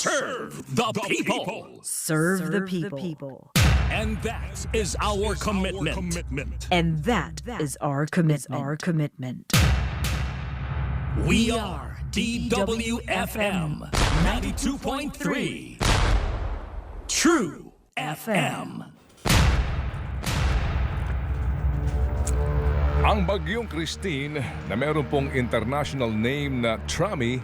serve the people. Serve, the, people. And that is our commitment. And that is our commitment. Our commitment. We are DWFM 92.3 True FM. Ang bagyong Christine na meron pong international name na Trami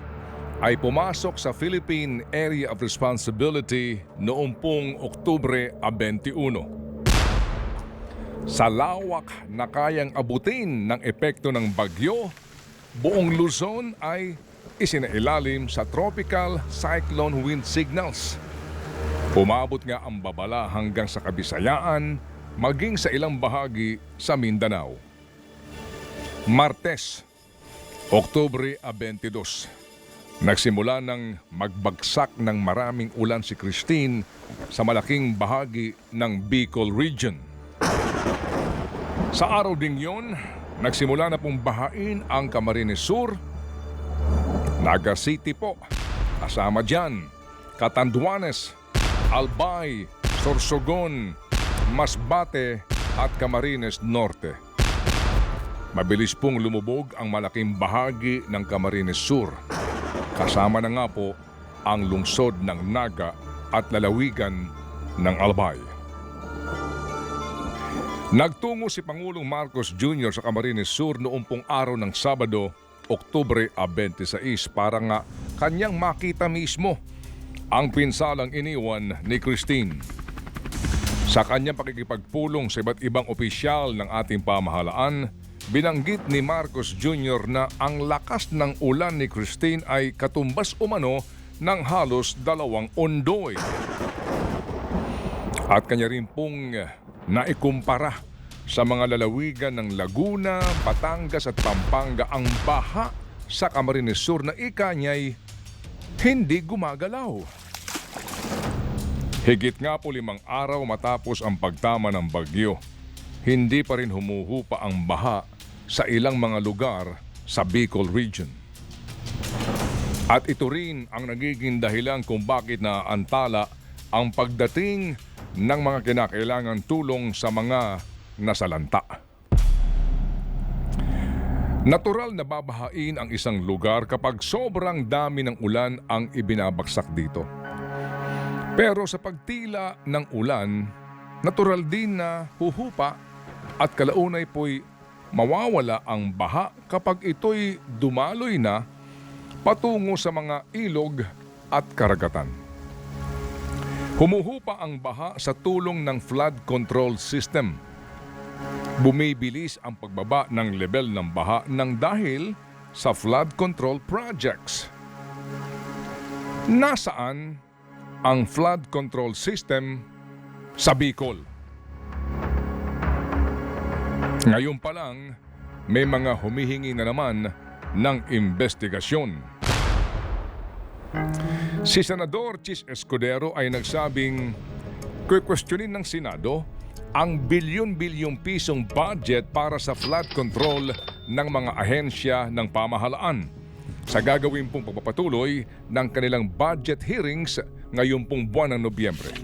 ay pumasok sa Philippine Area of Responsibility noong pong Oktubre 21. Sa lawak na kayang abutin ng epekto ng bagyo, buong Luzon ay isinailalim sa tropical cyclone wind signals. Umabot nga ang babala hanggang sa Kabisayaan, maging sa ilang bahagi sa Mindanao. Martes, Oktubre 22. Nagsimula ng magbagsak ng maraming ulan si Christine sa malaking bahagi ng Bicol Region. Sa araw ding yon, nagsimula na pong bahain ang Camarines Sur, Naga City po, kasama dyan, Catanduanes, Albay, Sorsogon, Masbate at Camarines Norte. Mabilis pong lumubog ang malaking bahagi ng Camarines Sur. Kasama na nga po ang lungsod ng Naga at lalawigan ng Albay. Nagtungo si Pangulong Marcos Jr. sa Camarines Sur noong pong araw ng Sabado, Oktubre 26 para nga kanyang makita mismo ang pinsalang iniwan ni Christine. Sa kanyang pakikipagpulong sa iba't ibang opisyal ng ating pamahalaan, binanggit ni Marcos Jr. na ang lakas ng ulan ni Christine ay katumbas umano ng halos dalawang ondoy. At kanya rin pong naikumpara sa mga lalawigan ng Laguna, Batangas at Pampanga ang baha sa Camarines Sur na ika niya'y hindi gumagalaw. Higit nga po limang araw matapos ang pagtama ng bagyo, hindi pa rin humuhupa ang baha sa ilang mga lugar sa Bicol Region. At ito rin ang nagiging dahilan kung bakit naantala ang pagdating ng mga kinakailangang tulong sa mga nasalanta. Natural na babahain ang isang lugar kapag sobrang dami ng ulan ang ibinabagsak dito. Pero sa pagtila ng ulan, natural din na huhupa at kalaunay po'y mawawala ang baha kapag ito'y dumaloy na patungo sa mga ilog at karagatan. Humuhupa ang baha sa tulong ng flood control system. Bumibilis ang pagbaba ng level ng baha ng dahil sa flood control projects. Nasaan ang flood control system sa Bicol? Ngayon pa lang, may mga humihingi na naman ng investigasyon. Si Senador Chis Escudero ay nagsabing kukwestiyonin ng Senado ang bilyon-bilyong pisong budget para sa flood control ng mga ahensya ng pamahalaan sa gagawin pong pagpapatuloy ng kanilang budget hearings ngayong pong buwan ng Nobyembre.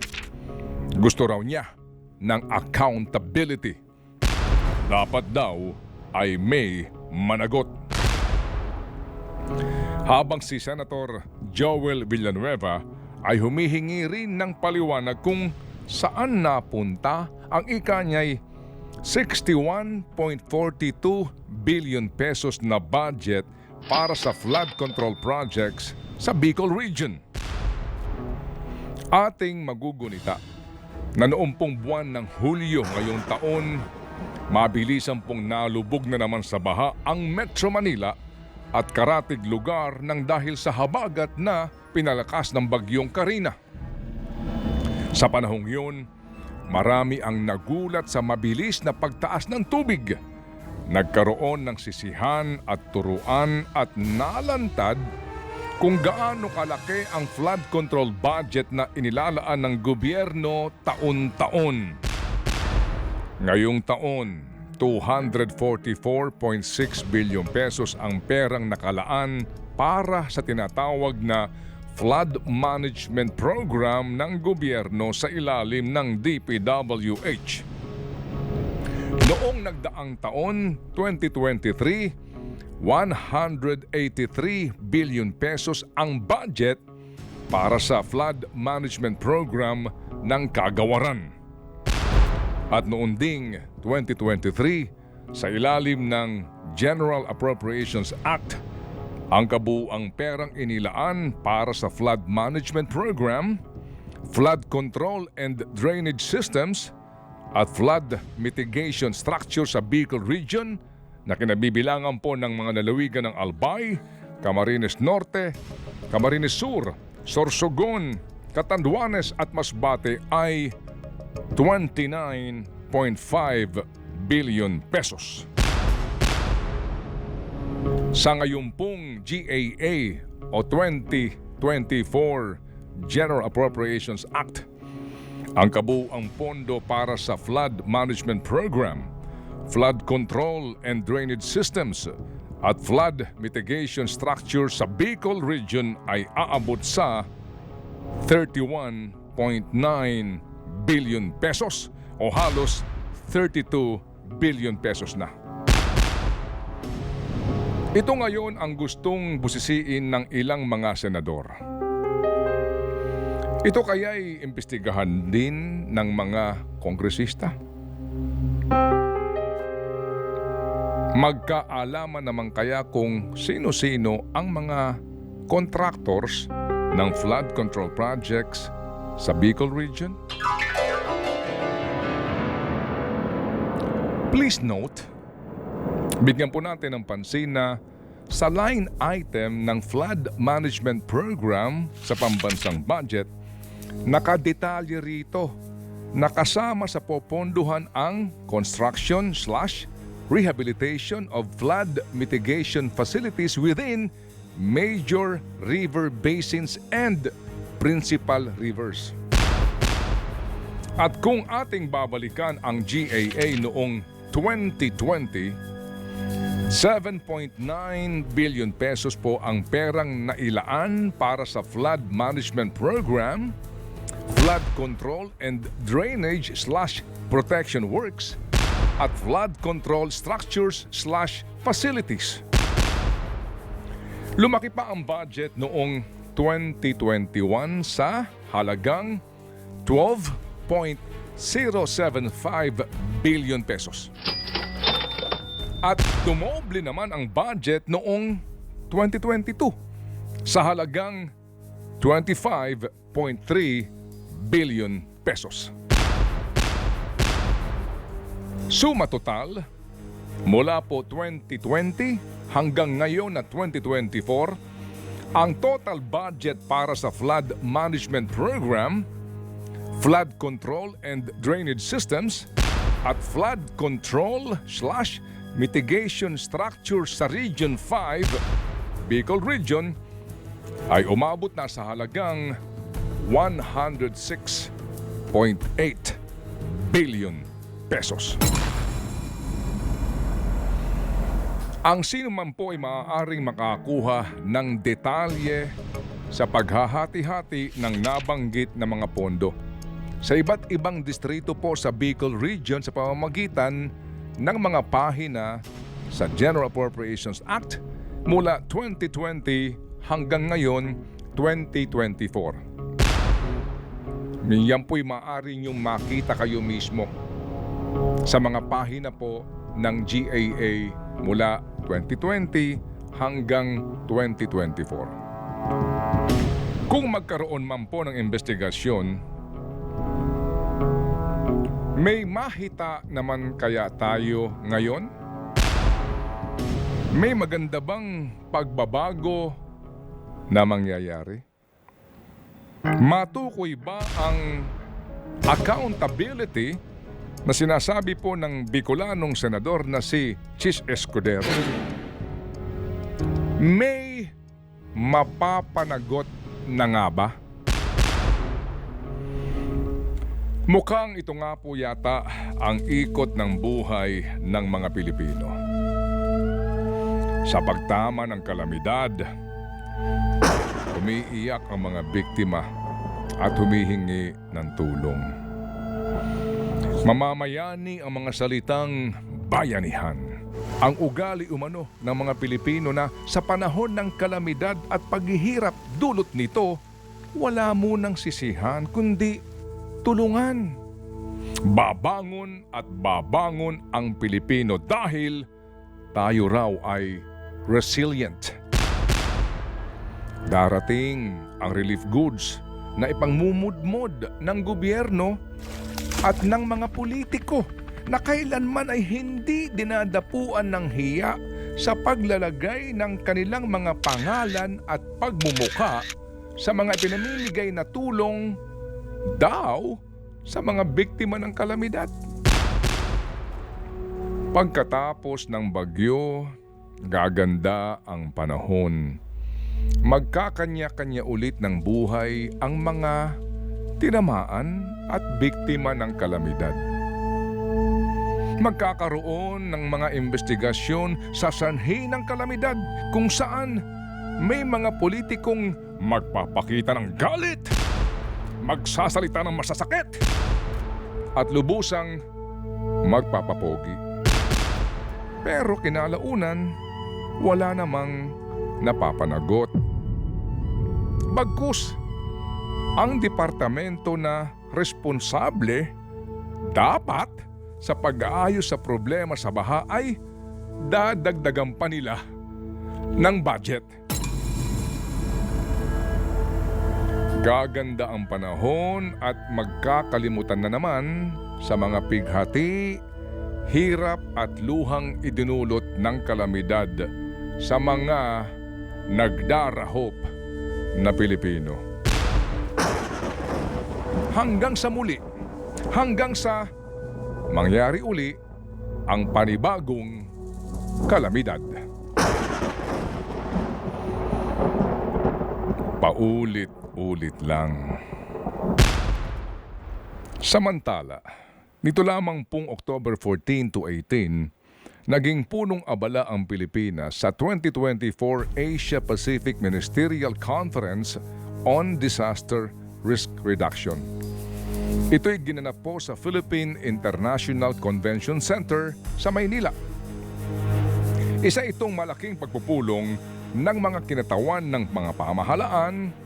Gusto raw niya ng accountability. Dapat daw ay may managot. Habang si Senator Joel Villanueva ay humihingi rin ng paliwanag kung saan napunta ang ika niya'y 61.42 billion pesos na budget para sa flood control projects sa Bicol Region. Ating magugunita na noong pong buwan ng Hulyo ngayong taon, mabilisan pong nalubog na naman sa baha ang Metro Manila at karatig lugar ng dahil sa habagat na pinalakas ng bagyong Karina. Sa panahong yun, marami ang nagulat sa mabilis na pagtaas ng tubig. Nagkaroon ng sisihan at turuan at nalantad kung gaano kalaki ang flood control budget na inilalaan ng gobyerno taon-taon. Ngayong taon, 244.6 bilyon pesos ang perang nakalaan para sa tinatawag na flood management program ng gobyerno sa ilalim ng DPWH. Noong nagdaang taon, 2023, 183 billion pesos ang budget para sa flood management program ng kagawaran. At noon ding 2023, sa ilalim ng General Appropriations Act, ang kabuang perang inilaan para sa flood management program, flood control and drainage systems, at flood mitigation structure sa Bicol Region na kinabibilangan po ng mga lalawigan ng Albay, Camarines Norte, Camarines Sur, Sorsogon, Catanduanes at Masbate ay 29.5 billion pesos. Sa ngayon pong GAA o 2024 General Appropriations Act, ang kabuang pondo para sa flood management program, flood control and drainage systems at flood mitigation structure sa Bicol Region ay aabot sa 31.9 billion pesos o halos 32 billion pesos na. Ito ngayon ang gustong busisiin ng ilang mga senador. Ito kaya'y imbestigahan din ng mga kongresista. Magkaalaman naman kaya kung sino-sino ang mga contractors ng flood control projects sa Bicol Region? Please note, bigyan po natin ng pansin na sa line item ng flood management program sa pambansang budget, nakadetalye rito nakasama sa poponduhan ang construction slash rehabilitation of flood mitigation facilities within major river basins and principal rivers. At kung ating babalikan ang GAA noong 2020, 7.9 billion pesos po ang perang nailaan para sa flood management program, flood control and drainage slash protection works, at flood control structures slash facilities. Lumaki pa ang budget noong 2021 sa halagang 12.075 billion pesos. At dumoble naman ang budget noong 2022 sa halagang 25.3 billion pesos. Suma total, mula po 2020 hanggang ngayon na 2024, ang total budget para sa flood management program, flood control and drainage systems, at flood control slash mitigation structure sa Region 5, Bicol Region, ay umabot na sa halagang 106.8 billion pesos. Ang sino man po ay maaaring makakuha ng detalye sa paghahati-hati ng nabanggit na mga pondo sa iba't ibang distrito po sa Bicol Region sa pamamagitan ng mga pahina sa General Appropriations Act mula 2020 hanggang ngayon 2024. Yan po'y maaari niyong makita kayo mismo sa mga pahina po ng GAA mula 2020 hanggang 2024. Kung magkaroon man po ng investigasyon, may mahita naman kaya tayo ngayon? May maganda bang pagbabago na mangyayari? Matukoy ba ang accountability na sinasabi po ng Bicolanong senador na si Chis Escudero? May mapapanagot na nga ba? Mukhang ito nga po yata ang ikot ng buhay ng mga Pilipino. Sa pagtama ng kalamidad, umiiyak ang mga biktima at humihingi ng tulong. Mamamayani ang mga salitang bayanihan. Ang ugali umano ng mga Pilipino na sa panahon ng kalamidad at paghihirap dulot nito, wala munang sisihan kundi tulungan. Babangon at babangon ang Pilipino dahil tayo raw ay resilient. Darating ang relief goods na ipangmumudmod ng gobyerno at ng mga politiko na kailanman ay hindi dinadapuan ng hiya sa paglalagay ng kanilang mga pangalan at pagmumuka sa mga pinamimigay na tulong daw sa mga biktima ng kalamidad. Pagkatapos ng bagyo, gaganda ang panahon. Magkakanya-kanya ulit ng buhay ang mga tinamaan at biktima ng kalamidad. Magkakaroon ng mga investigasyon sa sanhi ng kalamidad kung saan may mga politikong magpapakita ng galit, magsasalita ng masasakit, at lubusang magpapapogi. Pero kinalaunan, wala namang napapanagot. Bagkus, ang departamento na responsable dapat sa pag-aayos sa problema sa baha ay dadagdagan pa nila ng budget. Gaganda ang panahon at magkakalimutan na naman sa mga pighati, hirap at luhang idinulot ng kalamidad sa mga nagdarahop na Pilipino. Hanggang sa muli, hanggang sa mangyari uli ang panibagong kalamidad. Paulit-ulit lang. Samantala, nito lamang pong October 14 to 18, naging punong abala ang Pilipinas sa 2024 Asia Pacific Ministerial Conference on Disaster Risk Reduction. Ito'y ginanap po sa Philippine International Convention Center sa Maynila. Isa itong malaking pagpupulong ng mga kinatawan ng mga pamahalaan,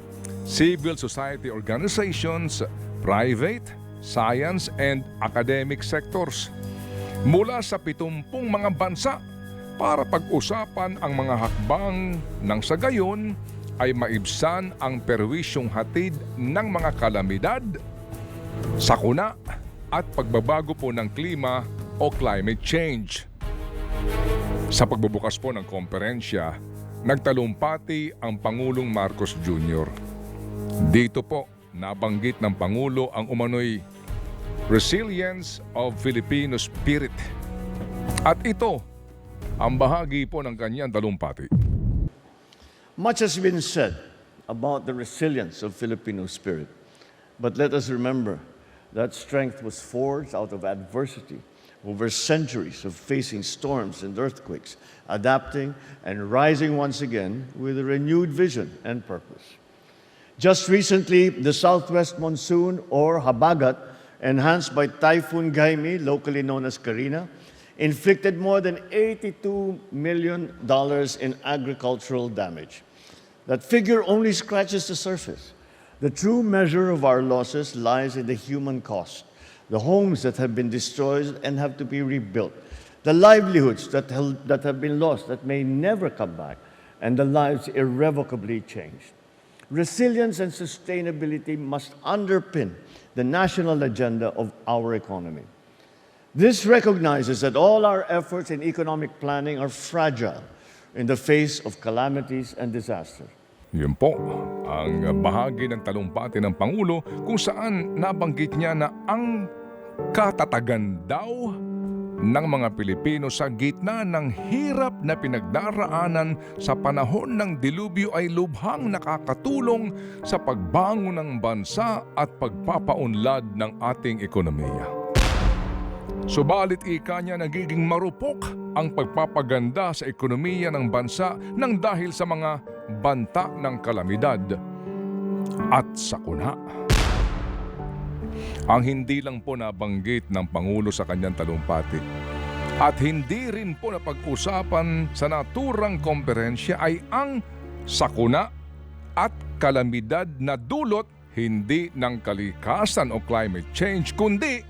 civil society organizations, private, science and academic sectors mula sa 70 mga bansa para pag-usapan ang mga hakbang ng sa gayon ay maibsan ang perwisyong hatid ng mga kalamidad, sakuna at pagbabago po ng klima o climate change. Sa pagbubukas po ng komperensya, nagtalumpati ang Pangulong Marcos Jr. Dito po, nabanggit ng Pangulo ang umano'y resilience of Filipino spirit. At ito, ang bahagi po ng kanyang talumpati. Much has been said about the resilience of Filipino spirit, but let us remember that strength was forged out of adversity over centuries of facing storms and earthquakes, adapting and rising once again with a renewed vision and purpose. Just recently, the southwest monsoon, or Habagat, enhanced by Typhoon Gaimi, locally known as Karina, inflicted more than $82 million in agricultural damage. That figure only scratches the surface. The true measure of our losses lies in the human cost, the homes that have been destroyed and have to be rebuilt, the livelihoods that, that have been lost that may never come back, and the lives irrevocably changed. Resilience and sustainability must underpin the national agenda of our economy. This recognizes that all our efforts in economic planning are fragile in the face of calamities and disaster. Yun po, ang bahagi ng talumpati ng Pangulo kung saan nabanggit niya na ang katatagan daw ng mga Pilipino sa gitna ng hirap na pinagdaraanan sa panahon ng dilubyo ay lubhang nakakatulong sa pagbangon ng bansa at pagpapaunlad ng ating ekonomiya. Subalit ika niya nagiging marupok ang pagpapaganda sa ekonomiya ng bansa nang dahil sa mga banta ng kalamidad at sakuna. Ang hindi lang po nabanggit ng Pangulo sa kanyang talumpati. At hindi rin po napag-usapan sa naturang komperensya ay ang sakuna at kalamidad na dulot hindi ng kalikasan o climate change kundi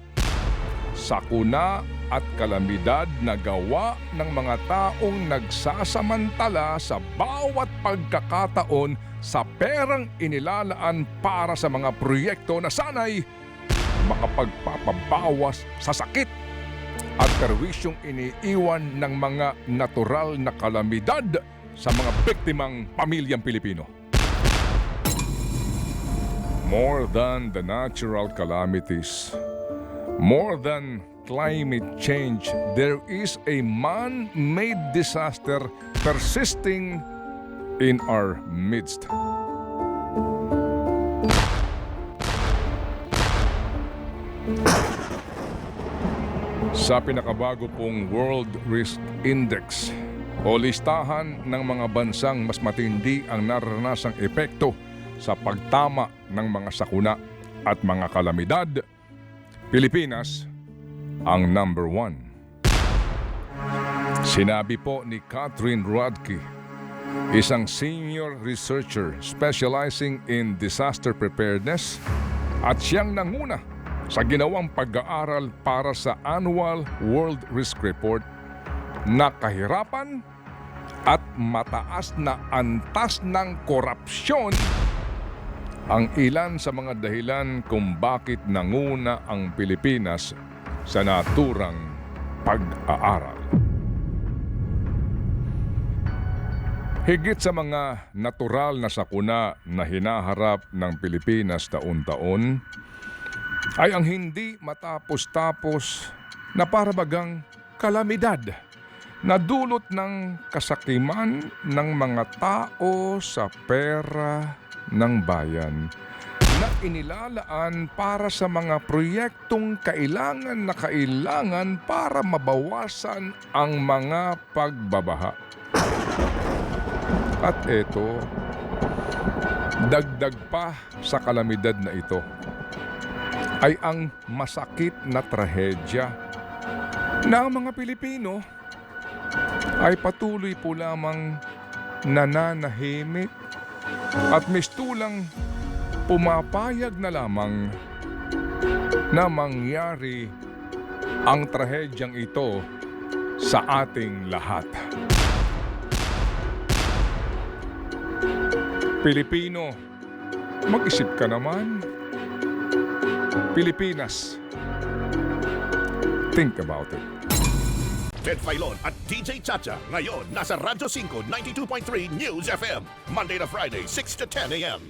sakuna at kalamidad na gawa ng mga taong nagsasamantala sa bawat pagkakataon sa perang inilalaan para sa mga proyekto na sanay makapagpapabawas sa sakit at perwisyong iniiwan ng mga natural na kalamidad sa mga biktimang pamilyang Pilipino. More than the natural calamities, more than climate change, there is a man-made disaster persisting in our midst. Sa pinakabago pong World Risk Index o listahan ng mga bansang mas matindi ang naranasang epekto sa pagtama ng mga sakuna at mga kalamidad, Pilipinas ang number one. Sinabi po ni Catherine Rodke, isang senior researcher specializing in disaster preparedness at siyang nanguna sa ginawang pag-aaral para sa Annual World Risk Report na kahirapan at mataas na antas ng korupsyon ang ilan sa mga dahilan kung bakit nanguna ang Pilipinas sa naturang pag-aaral. Higit sa mga natural na sakuna na hinaharap ng Pilipinas taon-taon, ay ang hindi matapos-tapos na parabagang kalamidad na dulot ng kasakiman ng mga tao sa pera ng bayan na inilalaan para sa mga proyektong kailangan na kailangan para mabawasan ang mga pagbabaha. At ito, dagdag pa sa kalamidad na ito ay ang masakit na trahedya na ang mga Pilipino ay patuloy po lamang nananahimik at mistulang pumapayag na lamang na mangyari ang trahedyang ito sa ating lahat. Pilipino, mag-isip ka naman. Pilipinas. Think about it. Ted Filon at DJ Chacha. Ngayon, nasa Radyo 5, 92.3 News FM. Monday to Friday, 6 to 10 a.m.